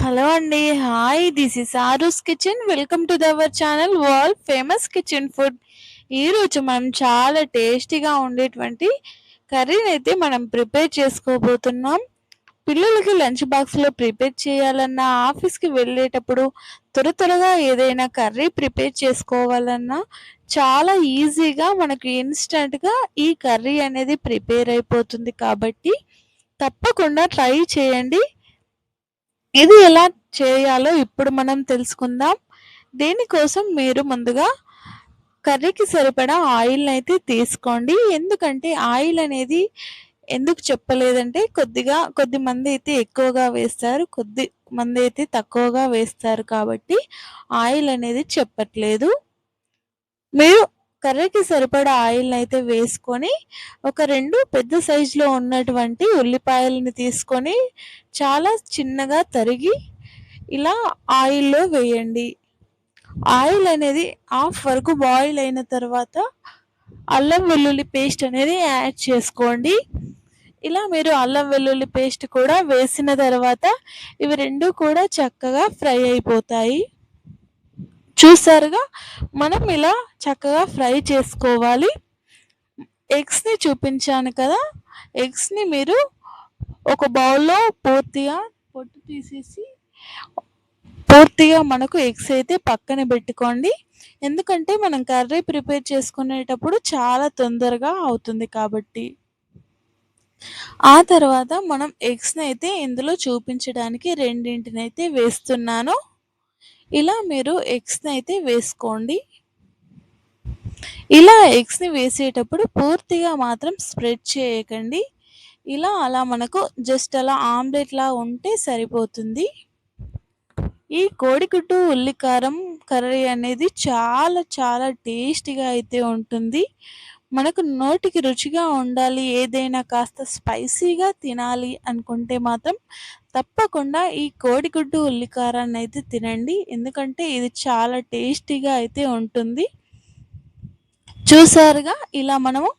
Hello అండి. Hi! This is Aru's kitchen. Welcome to their channel world famous kitchen food. ఈరోజు మనం చాలా టేస్టీగా ఉండేటువంటి కర్రీని అయితే మనం ప్రిపేర్ చేసుకోబోతున్నాం. పిల్లలకి లంచ్ బాక్స్‌లో ప్రిపేర్ చేయాలన్నా, ఆఫీస్‌కి వెళ్ళేటప్పుడు త్వర త్వరగా ఏదైనా కర్రీ ప్రిపేర్ చేసుకోవాలన్నా చాలా ఈజీగా మనకు ఇన్‌స్టంట్‌గా ఈ కర్రీ అనేది ప్రిపేర్ అయిపోతుంది కాబట్టి తప్పకుండా ట్రై చేయండి. ఇది ఎలా చేయాలో ఇప్పుడు మనం తెలుసుకుందాం. దీనికోసం మీరు ముందుగా కర్రీకి సరిపడా ఆయిల్‌నైతే తీసుకోండి. ఎందుకంటే ఆయిల్ అనేది ఎందుకు చెప్పలేదంటే కొద్దిగా కొద్దిమందైతే ఎక్కువగా వేస్తారు. కొద్ది మంది అయితే తక్కువగా వేస్తారు కాబట్టి ఆయిల్ అనేది చెప్పట్లేదు. మీరు కర్రీకి సరిపడా ఆయిల్ని అయితే వేసుకొని ఒక రెండు పెద్ద సైజులో ఉన్నటువంటి ఉల్లిపాయలని తీసుకొని చాలా చిన్నగా తరిగి ఇలా ఆయిల్‌లో వేయండి. ఆయిల్ అనేది హాఫ్ వరకు బాయిల్ అయిన తర్వాత అల్లం వెల్లుల్లి పేస్ట్ అనేది యాడ్ చేసుకోండి. ఇలా మీరు అల్లం వెల్లుల్లి పేస్ట్ కూడా వేసిన తర్వాత ఇవి రెండు కూడా చక్కగా ఫ్రై అయిపోతాయి. చూసారుగా మనం ఇలా చక్కగా ఫ్రై చేసుకోవాలి. ఎగ్స్‌ని చూపించాను కదా! ఎగ్స్‌ని మీరు ఒక బౌల్‌లో పూర్తిగా పొట్టు తీసేసి పూర్తిగా మనకు ఎగ్స్ అయితే పక్కన పెట్టుకోండి. ఎందుకంటే మనం కర్రీ ప్రిపేర్ చేసుకునేటప్పుడు చాలా తొందరగా అవుతుంది కాబట్టి. ఆ తర్వాత మనం ఎగ్స్ని అయితే ఇందులో చూపించడానికి రెండింటినైతే వేస్తున్నాను. ఇలా మీరు ఎగ్స్ని అయితే వేసుకోండి. ఇలా ఎగ్స్‌ని వేసేటప్పుడు పూర్తిగా మాత్రం స్ప్రెడ్ చేయకండి. ఇలా అలా మనకు జస్ట్ అలా ఆమ్లెట్‌లా ఉంటే సరిపోతుంది. ఈ కోడిగుడ్డు ఉల్లి కారం కర్రీ అనేది చాలా చాలా టేస్టీగా అయితే ఉంటుంది. మనకు నోటికి రుచిగా ఉండాలి, ఏదైనా కాస్త స్పైసీగా తినాలి అనుకుంటే మాత్రం తప్పకుండా ఈ కోడిగుడ్డు ఉల్లి అయితే తినండి. ఎందుకంటే ఇది చాలా టేస్టీగా అయితే ఉంటుంది. చూసారుగా ఇలా మనము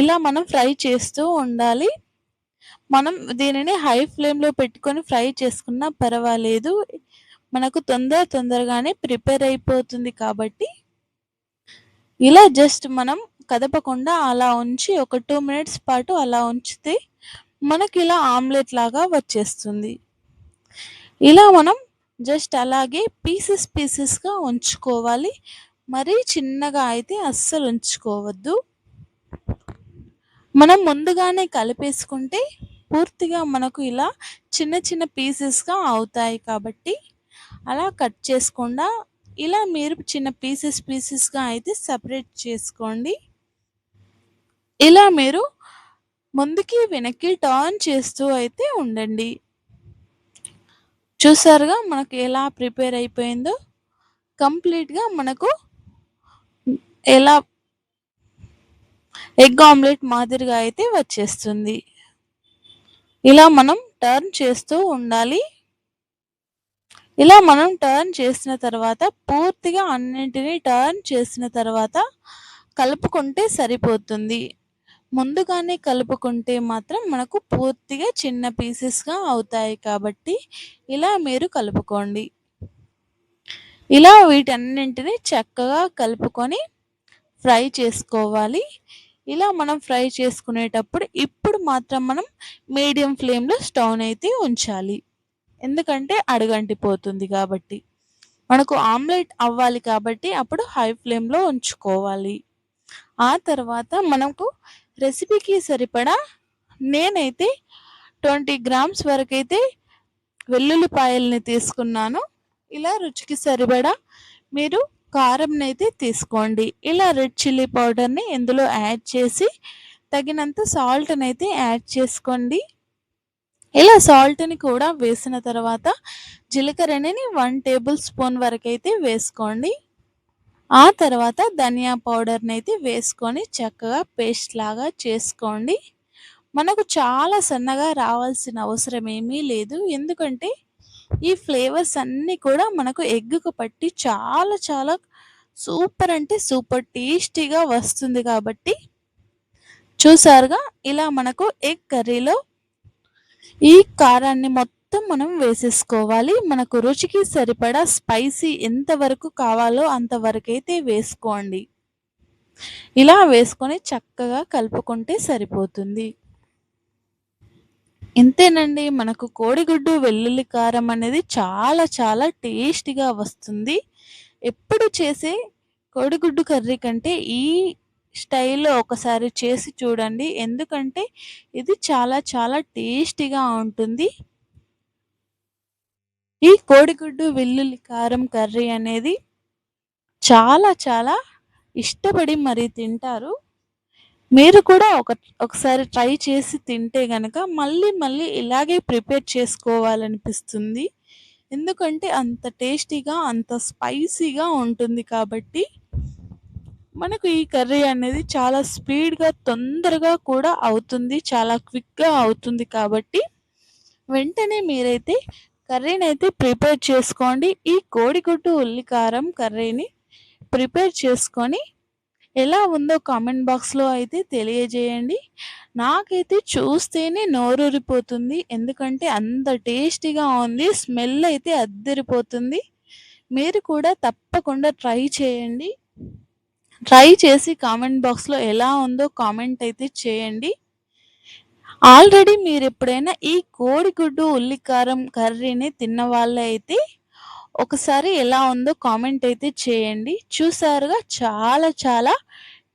ఇలా మనం ఫ్రై చేస్తూ ఉండాలి. మనం దీనిని హై ఫ్లేమ్‌లో పెట్టుకొని ఫ్రై చేసుకున్నా పర్వాలేదు. మనకు తొందర తొందరగానే ప్రిపేర్ అయిపోతుంది కాబట్టి ఇలా జస్ట్ మనం కదపకుండా అలా ఉంచి ఒక టూ మినిట్స్ పాటు అలా ఉంచితే మనకి ఇలా ఆమ్లెట్ లాగా వచ్చేస్తుంది. ఇలా మనం జస్ట్ అలాగే పీసెస్ పీసెస్‌గా ఉంచుకోవాలి. మరీ చిన్నగా అయితే అస్సలు ఉంచుకోవద్దు. మనం ముందుగానే కలిపేసుకుంటే పూర్తిగా మనకు ఇలా చిన్న చిన్న పీసెస్‌గా అవుతాయి కాబట్టి అలా కట్ చేసుకుండా ఇలా మీరు చిన్న పీసెస్ పీసెస్‌గా అయితే సపరేట్ చేసుకోండి. ఇలా మీరు ముందుకి, వెనక్కి టర్న్ చేస్తూ అయితే ఉండండి. చూసారుగా మనకు ఎలా ప్రిపేర్ అయిపోయిందో. కంప్లీట్‌గా మనకు ఎలా ఎగ్ ఆమ్లెట్ మాదిరిగా అయితే వచ్చేస్తుంది. ఇలా మనం టర్న్ చేస్తూ ఉండాలి. ఇలా మనం టర్న్ చేసిన తర్వాత పూర్తిగా అన్నింటిని టర్న్ చేసిన తర్వాత కలుపుకుంటే సరిపోతుంది. ముందుగానే కలుపుకుంటే మాత్రం మనకు పూర్తిగా చిన్న పీసెస్‌గా అవుతాయి కాబట్టి ఇలా మీరు కలుపుకోండి. ఇలా వీటన్నింటిని చక్కగా కలుపుకొని ఫ్రై చేసుకోవాలి. ఇలా మనం ఫ్రై చేసుకునేటప్పుడు ఇప్పుడు మాత్రం మనం మీడియం ఫ్లేమ్‌లో స్టవ్‌నైతే ఉంచాలి. ఎందుకంటే అడుగంటిపోతుంది కాబట్టి. మనకు ఆమ్లెట్ అవ్వాలి కాబట్టి అప్పుడు హై ఫ్లేమ్‌లో ఉంచుకోవాలి. ఆ తర్వాత మనకు రెసిపీకి సరిపడా నేనైతే 20 గ్రామ్స్ వరకైతే వెల్లుల్లిపాయల్ని తీసుకున్నాను. ఇలా రుచికి సరిపడా మీరు కారంనైతే తీసుకోండి. ఇలా రెడ్ చిల్లీ పౌడర్‌ని ఇందులో యాడ్ చేసి తగినంత సాల్ట్‌నైతే యాడ్ చేసుకోండి. ఇలా సాల్ట్‌ని కూడా వేసిన తర్వాత జీలకర్రని వన్ టేబుల్ స్పూన్ వరకైతే వేసుకోండి. ఆ తర్వాత ధనియా పౌడర్ని అయితే వేసుకొని చక్కగా పేస్ట్ లాగా చేసుకోండి. మనకు చాలా సన్నగా రావాల్సిన అవసరం ఏమీ లేదు. ఎందుకంటే ఈ ఫ్లేవర్స్ అన్నీ కూడా మనకు ఎగ్‌కు పట్టి చాలా చాలా సూపర్ అంటే సూపర్ టేస్టీగా వస్తుంది కాబట్టి చూసారుగా ఇలా మనకు ఎగ్ కర్రీలో ఈ కారాన్ని మొత్తం మొత్తం మనం వేసేసుకోవాలి. మనకు రుచికి సరిపడా స్పైసీ ఎంతవరకు కావాలో అంతవరకైతే వేసుకోండి. ఇలా వేసుకొని చక్కగా కలుపుకుంటే సరిపోతుంది. ఇంతేనండి మనకు కోడిగుడ్డు వెల్లుల్లి కారం అనేది చాలా చాలా టేస్టీగా వస్తుంది. ఎప్పుడు చేసే కోడిగుడ్డు కర్రీ కంటే ఈ స్టైల్లో ఒకసారి చేసి చూడండి. ఎందుకంటే ఇది చాలా చాలా టేస్టీగా ఉంటుంది. ఈ కోడిగుడ్డు వెల్లుల్లి కారం కర్రీ అనేది చాలా చాలా ఇష్టపడి మరి తింటారు. మీరు కూడా ఒక ఒకసారి ట్రై చేసి తింటే గనక మళ్ళీ మళ్ళీ ఇలాగే ప్రిపేర్ చేసుకోవాలనిపిస్తుంది. ఎందుకంటే అంత టేస్టీగా అంత స్పైసీగా ఉంటుంది కాబట్టి మనకు ఈ కర్రీ అనేది చాలా స్పీడ్గా తొందరగా కూడా అవుతుంది చాలా క్విక్గా అవుతుంది కాబట్టి వెంటనే మీరైతే కర్రీని అయితే ప్రిపేర్ చేసుకోండి. ఈ కోడిగుడ్డు ఉల్లికారం కర్రీని ప్రిపేర్ చేసుకొని ఎలా ఉందో కామెంట్ బాక్స్లో అయితే తెలియజేయండి. నాకైతే చూస్తేనే నోరూరిపోతుంది. ఎందుకంటే అంత టేస్టీగా ఉంది. స్మెల్ అయితే అద్దరిపోతుంది. మీరు కూడా తప్పకుండా ట్రై చేయండి. ట్రై చేసి కామెంట్ బాక్స్లో ఎలా ఉందో కామెంట్ అయితే చేయండి. ఆల్రెడీ మీరు ఎప్పుడైనా ఈ కోడిగుడ్డు ఉల్లికారం కర్రీని తిన్న వాళ్ళైతే ఒకసారి ఎలా ఉందో కామెంట్ అయితే చేయండి. చూసారుగా చాలా చాలా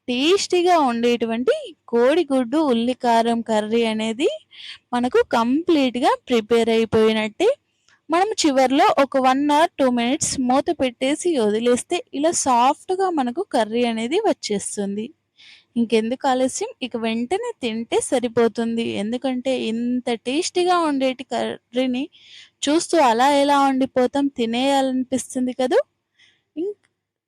టేస్టీగా ఉండేటువంటి కోడిగుడ్డు ఉల్లికారం కర్రీ అనేది మనకు కంప్లీట్గా ప్రిపేర్ అయిపోయినట్టే. మనం చివరిలో ఒక వన్ అవర్ టూ మినిట్స్ మూత పెట్టేసి వదిలేస్తే ఇలా సాఫ్ట్గా మనకు కర్రీ అనేది వచ్చేస్తుంది. ఇంకెందుకు ఆలస్యం? ఇక వెంటనే తింటే సరిపోతుంది. ఎందుకంటే ఇంత టేస్టీగా ఉండేటి కర్రీని చూస్తూ అలా ఎలా ఉండిపోతాం? తినేయాలనిపిస్తుంది కదా?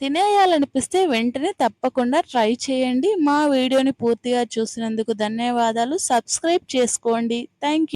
తినేయాలనిపిస్తే వెంటనే తప్పకుండా ట్రై చేయండి. మా వీడియోని పూర్తిగా చూసినందుకు ధన్యవాదాలు. సబ్స్క్రైబ్ చేసుకోండి. థ్యాంక్